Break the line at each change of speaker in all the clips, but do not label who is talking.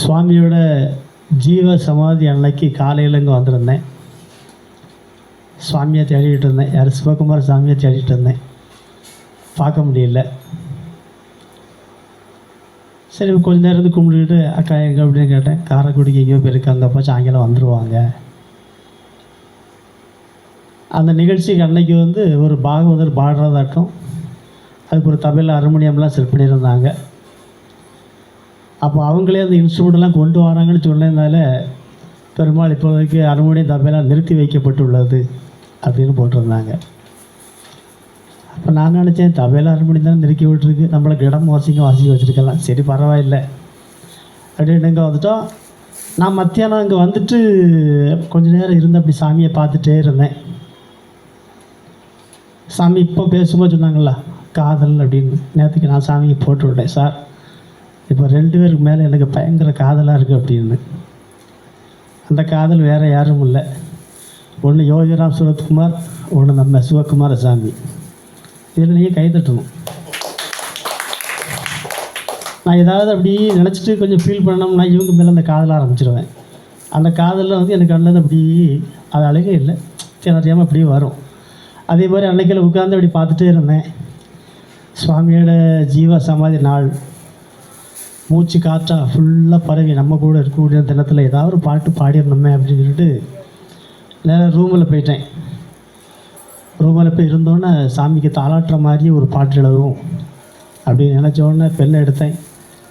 சுவாமியோட ஜீவ சமாதி அன்னைக்கு காலையில் இங்கே வந்திருந்தேன். சுவாமியை தேடிட்டு இருந்தேன். யார்? சிவகுமார் சாமியை தேடிட்டு இருந்தேன். பார்க்க முடியல. சரி கொஞ்ச நேரத்துக்கு கும்பிட்டுட்டு அக்கா எங்கே? அப்படின்னு கேட்டேன். காரைக்குடிக்கு எங்கேயோ போயிருக்காங்கப்பா சாயங்காலம் வந்துடுவாங்க அந்த நிகழ்ச்சிக்கு அன்னைக்கு வந்து ஒரு பாகவதர் பாடுறதாட்டம். அதுக்கு ஒரு தபையில் ஹார்மோனியம்லாம் செட் பண்ணியிருந்தாங்க. அப்போ அவங்களே அந்த இன்ஸ்ட்ருமெண்ட்லாம் கொண்டு வராங்கன்னு சொன்னதுனால பெருமாள் இப்போதைக்கு ஹார்மோனியம் தபையெல்லாம் நிறுத்தி வைக்கப்பட்டுள்ளது அப்படின்னு போட்டிருந்தாங்க. அப்போ நான் நினச்சேன் தபையில் அரண்மனை தானே நிறுத்தி விட்டுருக்கு. நம்மளுக்கு இடம் வாசிக்க வாசிக்க வச்சுருக்கலாம். சரி பரவாயில்லை. அப்படின்னு இங்கே வந்துட்டோம். நான் மத்தியானம் இங்கே வந்துட்டு கொஞ்ச நேரம் இருந்து அப்படி சாமியை பார்த்துட்டே இருந்தேன். சாமி இப்போ பேசும்போது சொன்னாங்களா காதல் அப்படின்னு. நேற்றுக்கு நான் சாமியை போட்டு விட்டேன் சார். இப்போ ரெண்டு பேருக்கு மேலே எனக்கு பயங்கர காதலாக இருக்குது அப்படின்னு. அந்த காதல் வேறு யாரும் இல்லை. ஒன்று யோகிராம் சுரத்குமார் ஒன்று நம்ம சிவகுமார சாமி இதில் நீங்கள் கைதட்டணும். நான் ஏதாவது அப்படி நினச்சிட்டு கொஞ்சம் ஃபீல் பண்ணோம்னா இவங்க மேலே அந்த காதல ஆரம்பிச்சிருவேன். அந்த காதலில் வந்து எனக்கு அண்ணன் அப்படி அது அழகே இல்லை. திணறியாமல் அப்படியே வரும். அதே மாதிரி அன்னைக்கில் உட்காந்து அப்படி பார்த்துட்டே இருந்தேன். சுவாமியோட ஜீவ சமாதி நாள். மூச்சு காற்றாக ஃபுல்லாக பரவி நம்ம கூட இருக்கக்கூடிய தினத்தில் ஏதாவது ஒரு பாட்டு பாடிடணுமே அப்படின்னு சொல்லிட்டு நேராக ரூமில் போயிட்டேன். ரூமில் போய் இருந்தோன்னே சாமிக்கு தாளாட்டுற மாதிரி ஒரு பாட்டு எழுதுவோம். அப்படின்னு நினச்ச உடனே பெண்ணை எடுத்தேன்.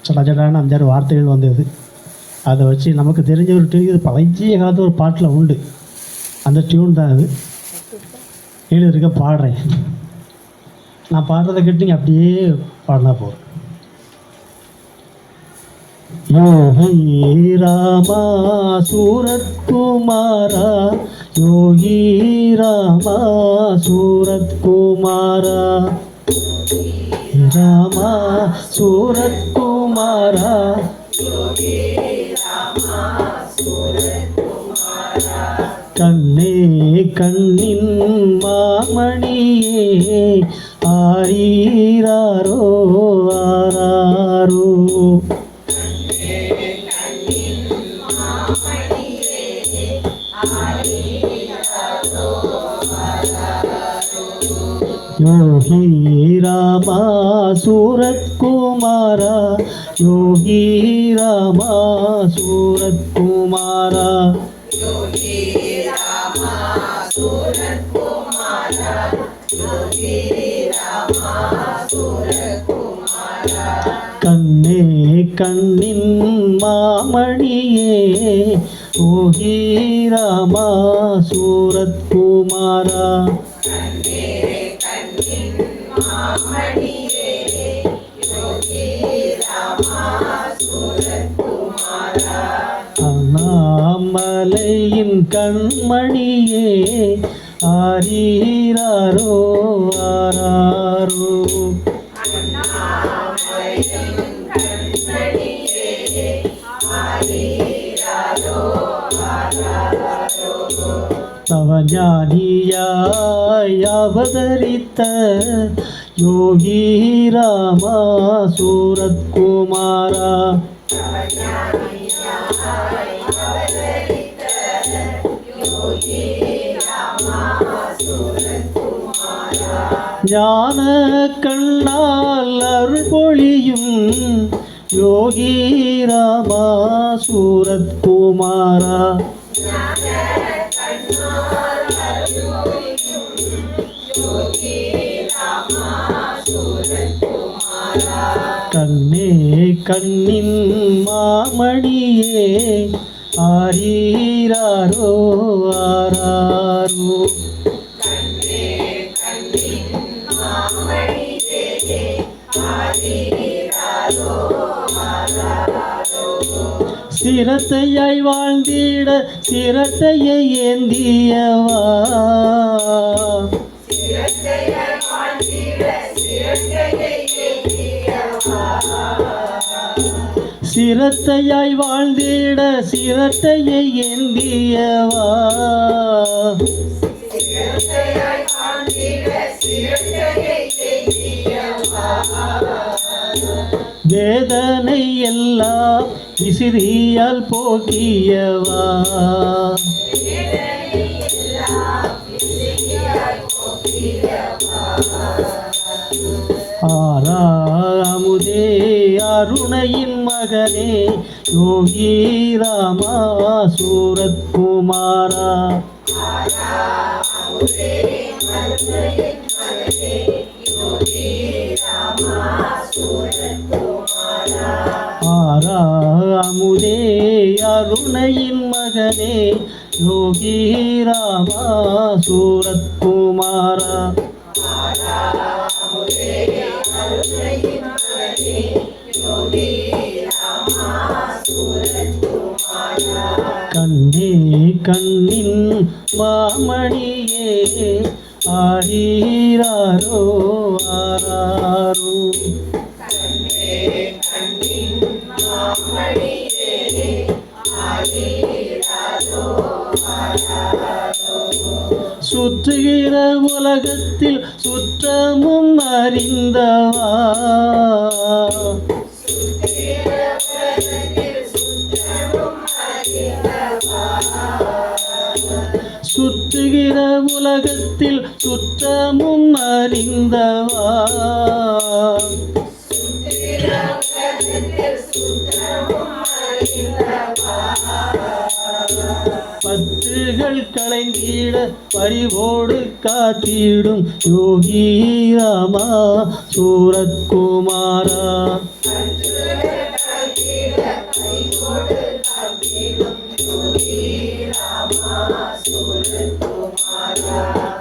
சடா சடான்னு அஞ்சாறு வார்த்தைகள் வந்தது. அதை வச்சு நமக்கு தெரிஞ்ச ஒரு டியூன் இது பழைய காலத்து ஒரு பாட்டில் உண்டு. அந்த டியூன் தான் அது. எழுதிருக்க பாடுறேன். நான் பாடுறதை கேட்டு நீங்கள் அப்படியே பாடினா போதும். யோகி ராமா சூரத் குமாரா யோகி ராமா சூரத் குமாரா ராமா சூரத் குமாரா கண்ணே கண்ணின் மாமணியே ஆரீராரோ ஆராரோ யோகி ராமா சூரத் குமாரா யோகி ராமா சூரத் குமாரா கண்ணே கண்ணின் மாமணியே யோகி ராமா சூரத் குமாரா அண்ணாமலையின் கண்மணியே ஆரீராரோ ஆராரோ தவஞானியாய் அவதரித்த யோகி ராமா சூரத் குமாரா ஞான கண்ணால் அருள் பொழியும் யோகி ராமா சூரத் குமாரா கண்ணே கண்ணின் மாமணியே ஆரீராரோ ஆராரோ. சிரத்தையாய் வாழ்ந்திட சிரத்தையை ஏந்தியவா? சிரத்தையாய் வாழ்ந்திட சிரத்தையை ஏந்தியவா வேதனை எல்லாம் விசிறியால் போக்கியவா? ஆரா அமுதே கருணையின் மகனே யோகி ராமா சூரத் குமாரா. ஆறாமுதே அருணையின் மகனே யோகி ராமா சூரத் குமாரா. அருணையின் கண்ணே கண்ணின் மாமணியே ஆரீராரோ ஆராரோ. சுற்றுகிற உலகத்தில் சுற்றமும் அறிந்தவா? சுற்றுகிற உலகத்தில் சுற்றமும் அறிந்தவா பற்றுகள் களைந்திட பரிவோடு காத்திடும் யோகி ராமா சூரத்குமாரா Thank you.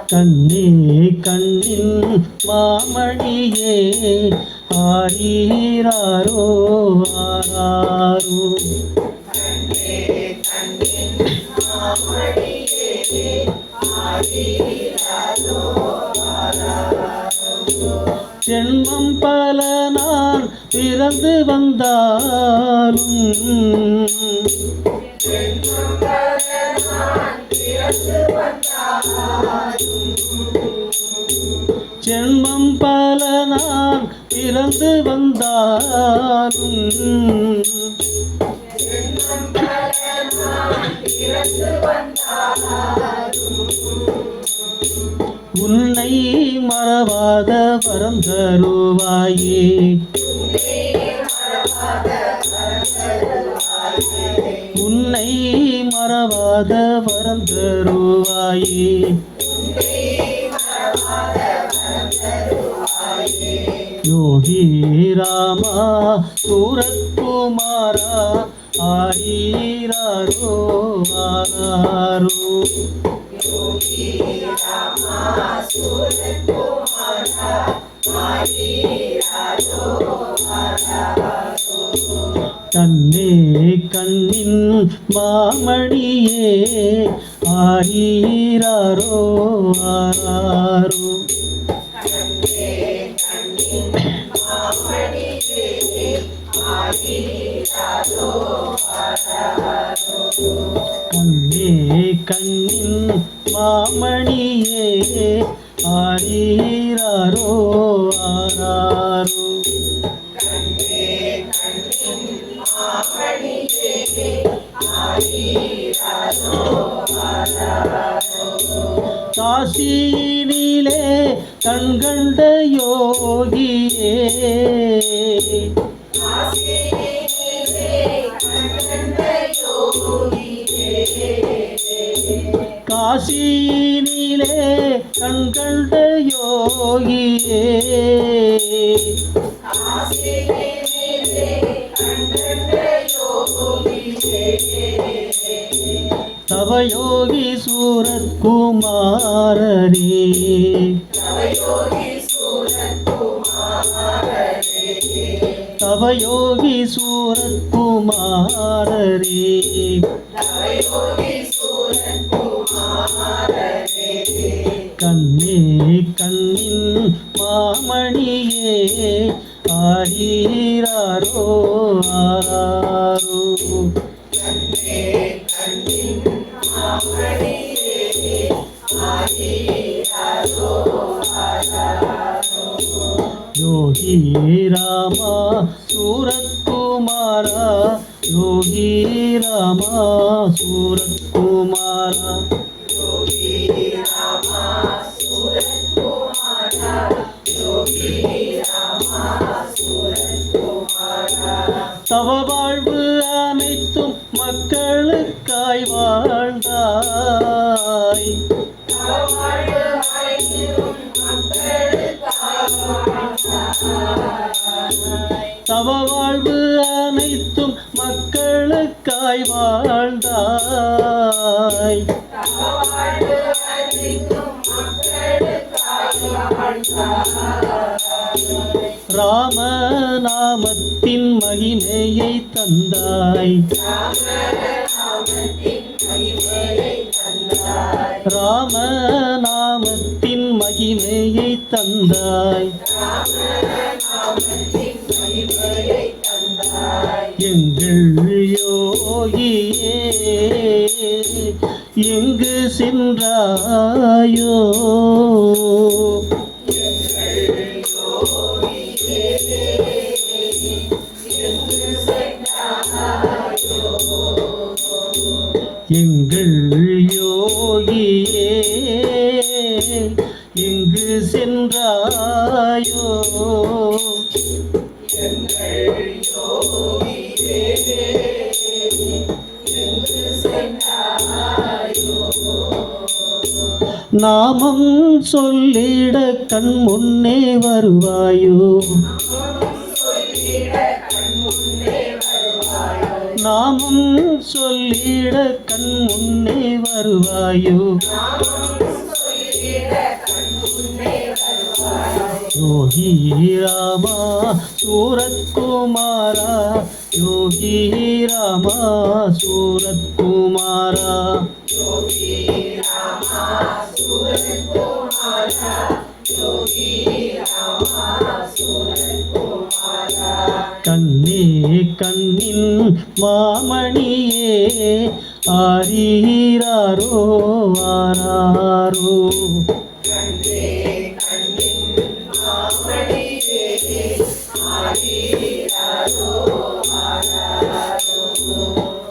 கண்ணே கண்ணின் மாமணியே ஆரீராரோ ஆராரோ. ஜென்மம் பல நான் பிறந்து வந்தாலும் ஜென்மம் பல நான் பிறந்து வந்தாலும் உன்னை மறவாத வரம் தருவாயே. உன்னை மறவாத வரம் தருவாயே. யோகி ராமா சூரத்குமாரா குமாரா ஆரோ தன்னே கண்ணின் மாமணியே ஆரீராரோ ஆராரோ. கண்ணே கண்ணின் மாமணியே ஆரீராரோ ஆராரோ. காசியினிலே கண்கண்ட யோகியே. காசியினிலே கண்கண்ட யோகியே. தவயோகி சூரத் குமாரரே. தவயோகி சூரத் குமாரரே. கண்ணே யோகி ராமா சூர குமாரா யோகி ராமா சூரத் குமாரா தவ வாழ்வு அனைத்தும் மக்களுக்காய் வாழ்ந்தாய் தவ வாழ்வு அனைத்தும் மக்களுக்காய் வாழ்ந்தாய். ராம நாமத்தின் மகிமையை தந்தாய். ராம நாமத்தின் மகிமையை தந்தாய். எங்கள் யோகியே எங்கு சென்றாயோ? எங்கள் நாமம் சொல்லிட கண் முன்னே வருவாயோ? நாமம் சொல்லிட கண் முன்னே வருவாயோ? யோகி ராமா சூரத் குமாரா யோகி ராமா சூரத் குமாரா கண்ணே கண்ணின் மாமணியே ஆரீராரோ ஆராரோ.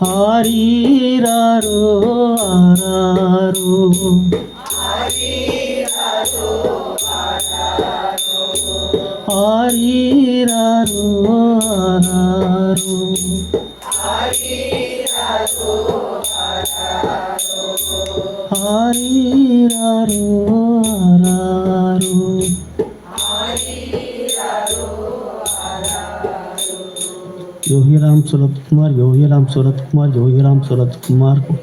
ஆரீராரோ ஆராரோ. ஆரீராரோ ஆராரோ. ஆரீராரோ ஆராரோ. योगीराम सूरत कुमार योगीराम सूरत कुमार योगीराम सूरत कुमार को